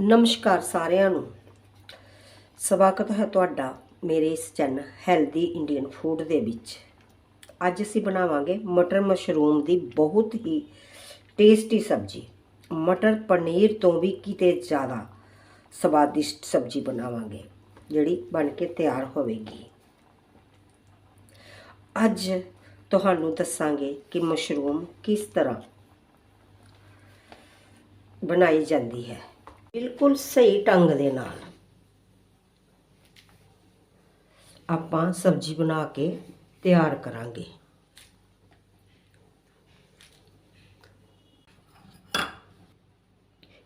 ਨਮਸਕਾਰ ਸਾਰਿਆਂ ਨੂੰ। ਸਵਾਗਤ ਹੈ ਤੁਹਾਡਾ ਮੇਰੇ ਇਸ ਚੈਨਲ ਹੈਲਦੀ ਇੰਡੀਅਨ ਫੂਡ ਦੇ ਵਿੱਚ। ਅੱਜ ਅਸੀਂ ਬਣਾਵਾਂਗੇ ਮਟਰ ਮਸ਼ਰੂਮ ਦੀ ਬਹੁਤ ਹੀ ਟੇਸਟੀ ਸਬਜ਼ੀ। ਮਟਰ ਪਨੀਰ ਤੋਂ ਵੀ ਕਿਤੇ ਜ਼ਿਆਦਾ ਸਵਾਦਿਸ਼ਟ ਸਬਜ਼ੀ ਬਣਾਵਾਂਗੇ, ਜਿਹੜੀ ਬਣ ਕੇ ਤਿਆਰ ਹੋਵੇਗੀ। ਅੱਜ ਤੁਹਾਨੂੰ ਦੱਸਾਂਗੇ ਕਿ ਮਸ਼ਰੂਮ ਕਿਸ ਤਰ੍ਹਾਂ ਬਣਾਈ ਜਾਂਦੀ ਹੈ। ਬਿਲਕੁਲ ਸਹੀ ਢੰਗ ਦੇ ਨਾਲ। ਆਪਾਂ ਸਬਜ਼ੀ ਬਣਾ ਕੇ ਤਿਆਰ ਕਰਾਂਗੇ।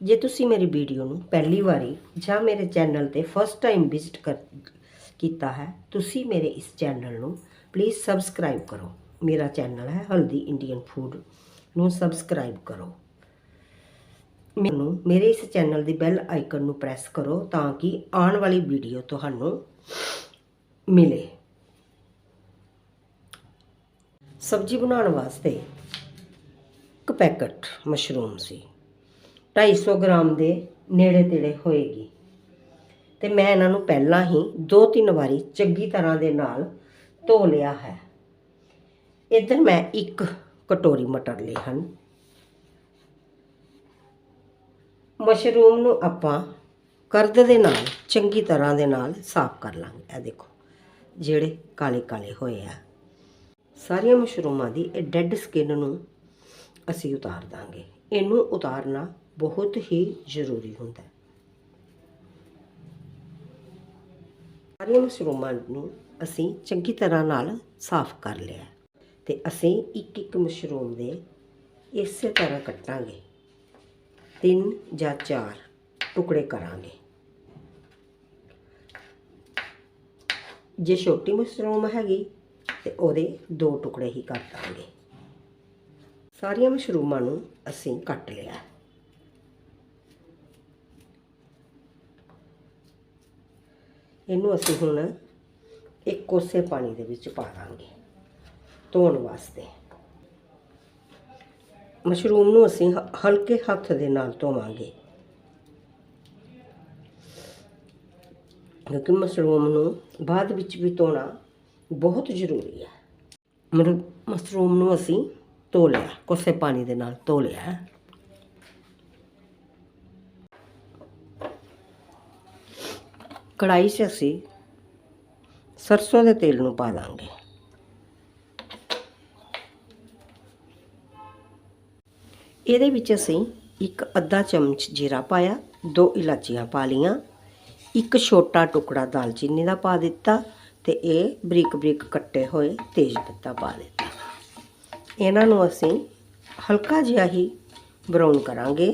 ਜੇ ਤੁਸੀਂ ਮੇਰੀ ਵੀਡੀਓ ਨੂੰ ਪਹਿਲੀ ਵਾਰੀ ਜਾਂ ਮੇਰੇ ਚੈਨਲ ਤੇ ਫਸਟ ਟਾਈਮ ਵਿਜ਼ਿਟ ਕਰ, ਕੀਤਾ ਹੈ, ਤੁਸੀਂ ਮੇਰੇ ਇਸ ਚੈਨਲ ਨੂੰ ਪਲੀਜ਼ ਸਬਸਕ੍ਰਾਈਬ ਕਰੋ। ਮੇਰਾ ਚੈਨਲ ਹੈ ਹਲਦੀ ਇੰਡੀਅਨ ਫੂਡ ਨੂੰ ਸਬਸਕ੍ਰਾਈਬ ਕਰੋ। ਮੈਨੂੰ ਮੇਰੇ ਇਸ ਚੈਨਲ ਦੀ ਬੈਲ ਆਈਕਨ ਨੂੰ ਪ੍ਰੈਸ ਕਰੋ ਤਾਂ ਕਿ ਆਉਣ ਵਾਲੀ ਵੀਡੀਓ ਤੁਹਾਨੂੰ ਮਿਲੇ। ਸਬਜ਼ੀ ਬਣਾਉਣ ਵਾਸਤੇ ਇੱਕ ਪੈਕਟ ਮਸ਼ਰੂਮ ਸੀ। 250 ਗ੍ਰਾਮ ਦੇ ਨੇੜੇ ਤੇੜੇ ਹੋਏਗੀ। ਤੇ ਮੈਂ ਇਹਨਾਂ ਨੂੰ ਪਹਿਲਾਂ ਹੀ ਦੋ ਤਿੰਨ ਵਾਰੀ ਚੰਗੀ ਤਰ੍ਹਾਂ ਦੇ ਨਾਲ ਧੋ ਲਿਆ ਹੈ। ਇੱਧਰ ਮੈਂ ਇੱਕ ਕਟੋਰੀ ਮਟਰ ਲਏ ਹਨ। ਮਸ਼ਰੂਮ ਨੂੰ ਆਪਾਂ ਕਰਦ ਦੇ ਨਾਲ, ਚੰਗੀ ਤਰ੍ਹਾਂ ਦੇ ਨਾਲ ਸਾਫ਼ ਕਰ ਲਾਂਗੇ। ਇਹ ਦੇਖੋ, ਜਿਹੜੇ ਕਾਲੇ ਕਾਲੇ ਹੋਏ ਆ। ਸਾਰੀਆਂ ਮਸ਼ਰੂਮਾਂ ਦੀ ਇਹ ਡੈੱਡ ਸਕਿਨ ਨੂੰ ਅਸੀਂ ਉਤਾਰ ਦਾਂਗੇ। ਇਹਨੂੰ ਉਤਾਰਨਾ ਬਹੁਤ ਹੀ ਜ਼ਰੂਰੀ ਹੁੰਦਾ ਹੈ। ਸਾਰੀਆਂ ਮਸ਼ਰੂਮਾਂ ਨੂੰ ਅਸੀਂ ਚੰਗੀ ਤਰ੍ਹਾਂ ਨਾਲ ਸਾਫ਼ ਕਰ ਲਿਆ ਤੇ ਅਸੀਂ ਇੱਕ ਇੱਕ ਮਸ਼ਰੂਮ ਦੇ ਇਸੇ ਤਰ੍ਹਾਂ ਕੱਟਾਂਗੇ। ਤਿੰਨ ਜਾਂ ਚਾਰ ਟੁਕੜੇ ਕਰਾਂਗੇ। ਜੇ ਛੋਟੀ ਮਸ਼ਰੂਮ ਹੈਗੀ ਤੇ ਉਹਦੇ ਦੋ ਟੁਕੜੇ ਹੀ ਕਰ ਦਾਂਗੇ। ਸਾਰੀਆਂ ਮਸ਼ਰੂਮਾਂ ਨੂੰ ਅਸੀਂ ਕੱਟ ਲਿਆ। ਇਹਨੂੰ ਅਸੀਂ ਹੁਣ ਇੱਕ ਕੋਸੇ ਪਾਣੀ ਦੇ ਵਿੱਚ ਪਾ ਦਾਂਗੇ ਧੋਣ ਵਾਸਤੇ। ਮਸ਼ਰੂਮ ਨੂੰ ਅਸੀਂ ਹ- ਹਲਕੇ ਹੱਥ ਦੇ ਨਾਲ ਧੋਵਾਂਗੇ। ਕਿਉਂਕਿ ਮਸ਼ਰੂਮ ਨੂੰ ਬਾਅਦ ਵਿੱਚ ਵੀ ਧੋਣਾ ਬਹੁਤ ਜ਼ਰੂਰੀ ਹੈ। ਮਰ- ਮਸ਼ਰੂਮ ਨੂੰ ਅਸੀਂ ਧੋ ਲਿਆ, ਕੋਸੇ ਪਾਣੀ ਦੇ ਨਾਲ ਧੋ ਲਿਆ ਕੜਾਈ 'ਚ ਅਸੀਂ ਸਰਸੋਂ ਦੇ ਤੇਲ ਨੂੰ ਪਾ ਦਾਂਗੇ। ਇਹਦੇ ਵਿੱਚ ਅਸੀਂ ਇੱਕ ਅੱਧਾ ਚਮਚ ਜੀਰਾ ਪਾਇਆ, ਦੋ ਇਲਾਚੀਆਂ ਪਾ ਲੀਆਂ ਇੱਕ ਛੋਟਾ ਟੁਕੜਾ ਦਾਲਚੀਨੀ ਦਾ ਪਾ ਦਿੱਤਾ ਤੇ ਇਹ ਬਰੀਕ ਬਰੀਕ ਕੱਟੇ ਹੋਏ ਤੇਜ ਪੱਤਾ ਪਾ ਦਿੱਤਾ। ਇਹਨਾਂ ਨੂੰ ਅਸੀਂ ਹਲਕਾ ਜਿਹਾ ਹੀ ਬਰਾਊਨ ਕਰਾਂਗੇ।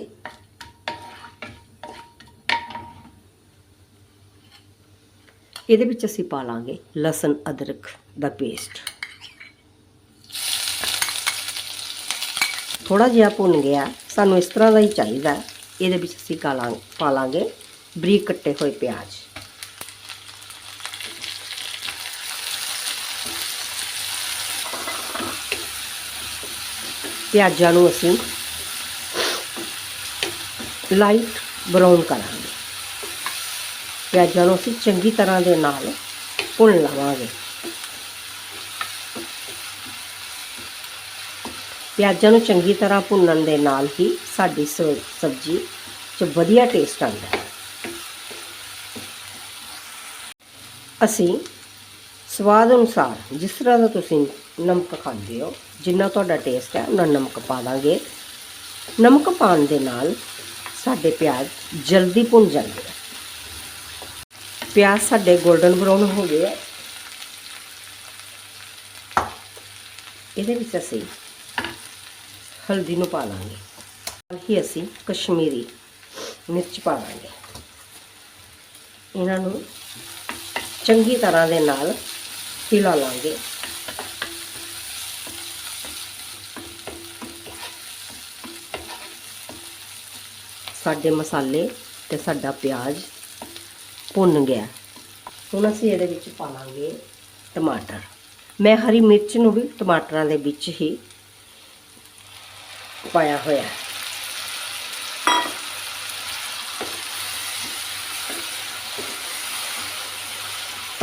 ਇਹਦੇ ਵਿੱਚ ਅਸੀਂ ਪਾ ਲਾਂਗੇ ਲਸਣ ਅਦਰਕ ਦਾ ਪੇਸਟ। ਥੋੜਾ ਜਿਹਾ ਭੁੰਨ ਗਿਆ, ਸਾਨੂੰ ਇਸ ਤਰ੍ਹਾਂ ਦਾ ਹੀ ਚਾਹੀਦਾ। ਇਹਦੇ ਵਿੱਚ ਅਸੀਂ ਕਾਲਾਂ ਪਾ ਲਾਂਗੇ ਬਰੀਕ ਕੱਟੇ ਹੋਏ ਪਿਆਜ਼। ਪਿਆਜ਼ਾਂ ਨੂੰ ਅਸੀਂ ਲਾਈਟ ਬਰਾਊਨ ਕਰਾਂਗੇ। ਪਿਆਜ਼ਾਂ ਨੂੰ ਅਸੀਂ ਚੰਗੀ ਤਰ੍ਹਾਂ ਦੇ ਨਾਲ ਭੁੰਨ ਲਵਾਂਗੇ। ਪਿਆਜ਼ਾਂ ਨੂੰ ਚੰਗੀ ਤਰ੍ਹਾਂ ਭੁੰਨਣ ਦੇ ਨਾਲ ਹੀ ਸਾਡੀ ਸ- ਸਬਜ਼ੀ 'ਚ ਵਧੀਆ ਟੇਸਟ ਆਉਂਦਾ ਹੈ। ਅਸੀਂ ਸਵਾਦ ਅਨੁਸਾਰ ਜਿਸ ਤਰ੍ਹਾਂ ਦਾ ਤੁਸੀਂ ਨਮਕ ਖਾਂਦੇ ਹੋ, ਜਿੰਨਾ ਤੁਹਾਡਾ ਟੇਸਟ ਹੈ ਉਹਨਾਂ ਨਮਕ ਪਾ ਦਾਂਗੇ। ਨਮਕ ਪਾਉਣ ਦੇ ਨਾਲ ਸਾਡੇ ਪਿਆਜ਼ ਜਲਦੀ ਭੁੰਨ ਜਾਂਦੇ ਆ। ਪਿਆਜ਼ ਸਾਡੇ 골ਡਨ ਬਰਾਊਨ ਹੋ ਗਏ ਆ। ਇਹਦੇ ਵਿੱਚ ਅਸੀਂ ਹਲਦੀ ਨੂੰ ਪਾ ਲਾਂਗੇ। ਨਾਲ ਹੀ ਅਸੀਂ ਕਸ਼ਮੀਰੀ ਮਿਰਚ ਪਾ ਲਾਂਗੇ। ਇਹਨਾਂ ਨੂੰ ਚੰਗੀ ਤਰ੍ਹਾਂ ਦੇ ਨਾਲ ਹਿਲਾ ਲਾਂਗੇ। ਸਾਡੇ ਮਸਾਲੇ ਤੇ ਸਾਡਾ ਪਿਆਜ਼ ਭੁੰਨ ਗਿਆ। ਹੁਣ ਅਸੀਂ ਇਹਦੇ ਵਿੱਚ ਪਾ ਲਾਂਗੇ ਟਮਾਟਰ। ਮੈਂ ਹਰੀ ਮਿਰਚ ਨੂੰ ਵੀ ਟਮਾਟਰਾਂ ਦੇ ਵਿੱਚ ਹੀ ਪਾਇਆ ਹੋਇਆ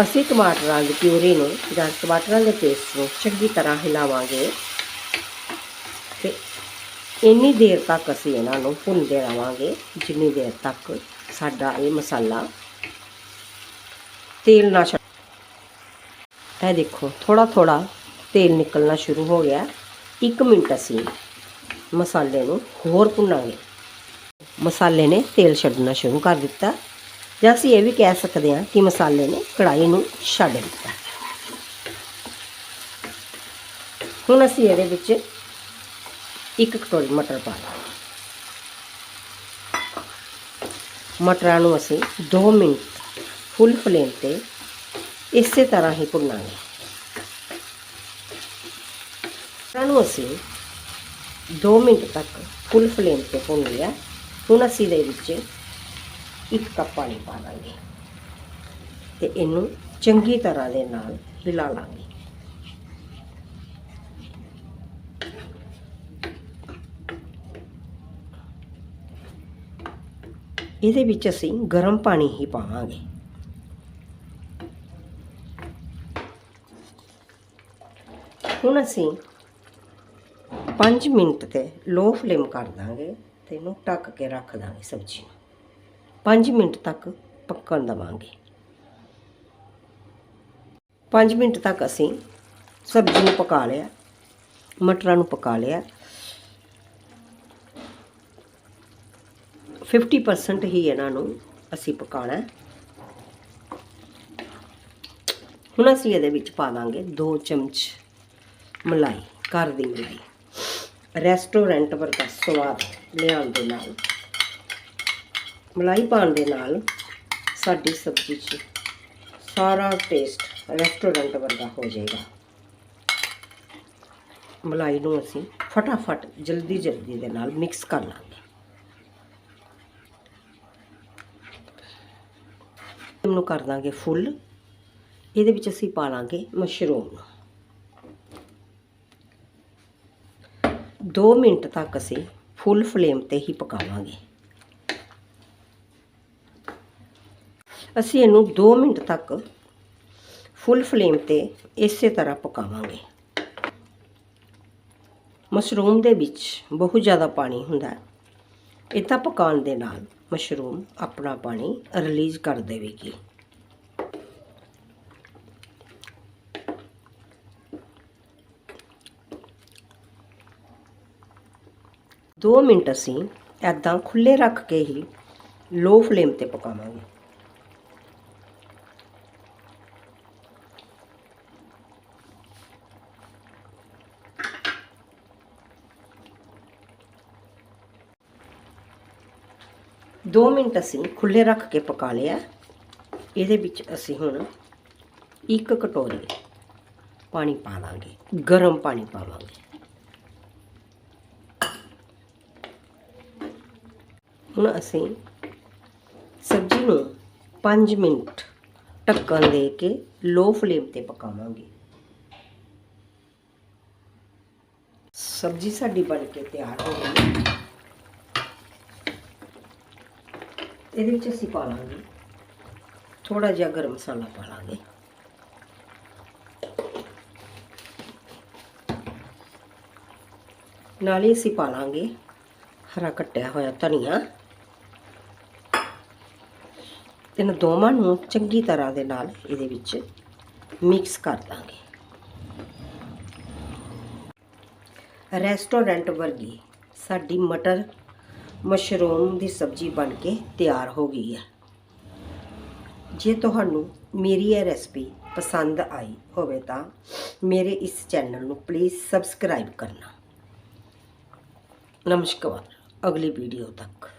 ਅਸੀਂ ਟਮਾਟਰਾਂ ਦੀ ਪਿਊਰੀ ਨੂੰ ਜਾਂ ਟਮਾਟਰਾਂ ਦੇ ਪੇਸਟ ਨੂੰ ਚੰਗੀ ਤਰ੍ਹਾਂ ਹਿਲਾਵਾਂਗੇ ਤੇ ਇੰਨੀ ਦੇਰ ਤੱਕ ਅਸੀਂ ਇਹਨਾਂ ਨੂੰ ਭੁੰਨਦੇ ਰਵਾਂਗੇ, ਜਿੰਨੀ ਦੇਰ ਤੱਕ ਸਾਡਾ ਇਹ ਮਸਾਲਾ ਤੇਲ ਨਾ ਛੱਡ ਇਹ ਦੇਖੋ ਥੋੜਾ ਥੋੜਾ ਤੇਲ ਨਿਕਲਣਾ ਸ਼ੁਰੂ ਹੋ ਗਿਆ। 1 ਮਿੰਟ ਅਸੀਂ ਮਸਾਲੇ ਨੂੰ ਹੋਰ ਭੁੰਨਾਂਗੇ। ਮਸਾਲੇ ਨੇ ਤੇਲ ਛੱਡਣਾ ਸ਼ੁਰੂ ਕਰ ਦਿੱਤਾ। ਜਾਂ ਅਸੀਂ ਇਹ ਵੀ ਕਹਿ ਸਕਦੇ ਹਾਂ ਕਿ ਮਸਾਲੇ ਨੇ ਕੜਾਈ ਨੂੰ ਛੱਡ ਦਿੱਤਾ। ਹੁਣ ਅਸੀਂ ਇਹਦੇ ਵਿੱਚ ਇੱਕ ਕਟੋਰੀ ਮਟਰ ਪਾ ਦਾਂਗੇ ਮਟਰਾਂ ਨੂੰ ਅਸੀਂ 2 ਮਿੰਟ ਫੁੱਲ ਫਲੇਮ ਤੇ ਇਸੇ ਤਰ੍ਹਾਂ ਹੀ ਭੁੰਨਾਂਗੇ। ਮਟਰਾਂ ਨੂੰ ਅਸੀਂ 2 ਮਿੰਟ ਤੱਕ ਫੁੱਲ ਫਲੇਮ ਤੇ ਭੁੰਨ ਲਿਆ। ਹੁਣ ਅਸੀਂ ਦੇ ਵਿੱਚ ਇੱਕ ਕੱਪ ਪਾਣੀ ਪਾ ਲਾਂਗੇ ਤੇ ਇਹਨੂੰ ਚੰਗੀ ਤਰ੍ਹਾਂ ਦੇ ਨਾਲ ਹਿਲਾ ਲਾਂਗੇ। ਇਹਦੇ ਵਿੱਚ ਅਸੀਂ ਗਰਮ ਪਾਣੀ ਹੀ ਪਾਵਾਂਗੇ। ਹੁਣ ਅਸੀਂ 5 ਮਿੰਟ ਤੇ ਲੋ ਫਲੇਮ ਕਰ ਦਾਂਗੇ ਤੇ ਇਹਨੂੰ ਢੱਕ ਕੇ ਰੱਖ ਦਾਂਗੇ ਸਬਜ਼ੀ ਨੂੰ। 5 ਮਿੰਟ ਤੱਕ ਪੱਕਣ ਦਵਾਂਗੇ। 5 ਮਿੰਟ ਤੱਕ ਅਸੀਂ ਸਬਜ਼ੀ ਨੂੰ ਪਕਾ ਲਿਆ, ਮਟਰਾਂ ਨੂੰ ਪਕਾ ਲਿਆ। 50% ਹੀ ਇਹਨਾਂ ਨੂੰ ਅਸੀਂ ਪਕਾਣਾ ਹੁਣ ਅਸੀਂ ਇਹਦੇ ਵਿੱਚ ਪਾ ਦਾਂਗੇ 2 ਚਮਚ ਮਲਾਈ, ਘਰ ਦੀ ਮਲਾਈ। ਰੈਸਟੋਰੈਂਟ ਵਰਗਾ ਸਵਾਦ ਲਿਆਉਣ ਦੇ ਨਾਲ, ਮਲਾਈ ਪਾਉਣ ਦੇ ਨਾਲ ਸਾਡੀ ਸਬਜ਼ੀ 'ਚ ਸਾਰਾ ਟੇਸਟ ਰੈਸਟੋਰੈਂਟ ਵਰਗਾ ਹੋ ਜਾਏਗਾ। ਮਲਾਈ ਨੂੰ ਅਸੀਂ ਫਟਾਫਟ ਜਲਦੀ ਜਲਦੀ ਦੇ ਨਾਲ ਮਿਕਸ ਕਰ ਲਾਂਗੇ। ਨੂੰ ਕਰ ਦਾਂਗੇ ਫੁੱਲ ਇਹਦੇ ਵਿੱਚ ਅਸੀਂ ਪਾ ਲਾਂਗੇ ਮਸ਼ਰੂਮ 2 ਮਿੰਟ ਤੱਕ ਅਸੀਂ ਫੁੱਲ ਫਲੇਮ ਤੇ ਹੀ ਪਕਾਵਾਂਗੇ। ਅਸੀਂ ਇਹਨੂੰ 2 ਮਿੰਟ ਤੱਕ ਫੁੱਲ ਫਲੇਮ ਤੇ ਇਸੇ ਤਰ੍ਹਾਂ ਪਕਾਵਾਂਗੇ। ਮਸ਼ਰੂਮ ਦੇ ਵਿੱਚ ਬਹੁਤ ਜ਼ਿਆਦਾ ਪਾਣੀ ਹੁੰਦਾ ਹੈ। ਇਤਾਂ ਪਕਾਉਣ ਦੇ ਨਾਲ ਮਸ਼ਰੂਮ ਆਪਣਾ ਪਾਣੀ ਰਿਲੀਜ਼ ਕਰ ਦੇਵੇਗੀ। ਦੋ ਮਿੰਟ ਅਸੀਂ ਐਦਾਂ ਖੁੱਲੇ ਰੱਖ ਕੇ ਹੀ ਲੋ ਫਲੇਮ ਤੇ ਪਕਾਵਾਂਗੇ ਦੋ ਮਿੰਟ ਅਸੀਂ ਖੁੱਲੇ ਰੱਖ ਕੇ ਪਕਾ ਲਿਆ ਇਹਦੇ ਵਿੱਚ ਅਸੀਂ ਹੁਣ ਇੱਕ ਕਟੋਰੀ ਪਾਣੀ ਪਾ ਦਾਂਗੇ ਗਰਮ ਪਾਣੀ ਪਾਵਾਂਗੇ ਹੁਣ ਅਸੀਂ ਸਬਜ਼ੀ ਨੂੰ 5 ਮਿੰਟ ਢੱਕਣ ਦੇ ਕੇ ਲੋ ਫਲੇਮ ਤੇ ਪਕਾਵਾਂਗੇ। ਸਬਜ਼ੀ ਸਾਡੀ ਬਣ ਕੇ ਤਿਆਰ ਹੋ ਗਈ। ਇਹਦੇ ਵਿੱਚ ਅਸੀਂ ਪਾ ਲਾਂਗੇ ਥੋੜਾ ਜਿਹਾ ਗਰਮ ਮਸਾਲਾ ਪਾ ਲਾਂਗੇ ਨਾਲ ਹੀ ਅਸੀਂ ਪਾ ਲਾਂਗੇ ਹਰਾ ਕੱਟਿਆ ਹੋਇਆ ਧਨੀਆ। ਇਹਨਾਂ ਦੋਵਾਂ ਨੂੰ ਚੰਗੀ ਤਰ੍ਹਾਂ ਦੇ ਨਾਲ ਇਹਦੇ ਵਿੱਚ ਮਿਕਸ ਕਰ ਦਾਂਗੇ। ਰੈਸਟੋਰੈਂਟ ਵਰਗੀ ਸਾਡੀ ਮਟਰ ਮਸ਼ਰੂਮ ਦੀ ਸਬਜ਼ੀ ਬਣ ਕੇ ਤਿਆਰ ਹੋ ਗਈ ਹੈ। ਜੇ ਤੁਹਾਨੂੰ ਮੇਰੀ ਇਹ ਰੈਸਪੀ ਪਸੰਦ ਆਈ ਹੋਵੇ ਤਾਂ ਮੇਰੇ ਇਸ ਚੈਨਲ ਨੂੰ ਪਲੀਜ਼ ਸਬਸਕ੍ਰਾਈਬ ਕਰਨਾ। ਨਮਸਕਾਰ, ਅਗਲੀ ਵੀਡੀਓ ਤੱਕ।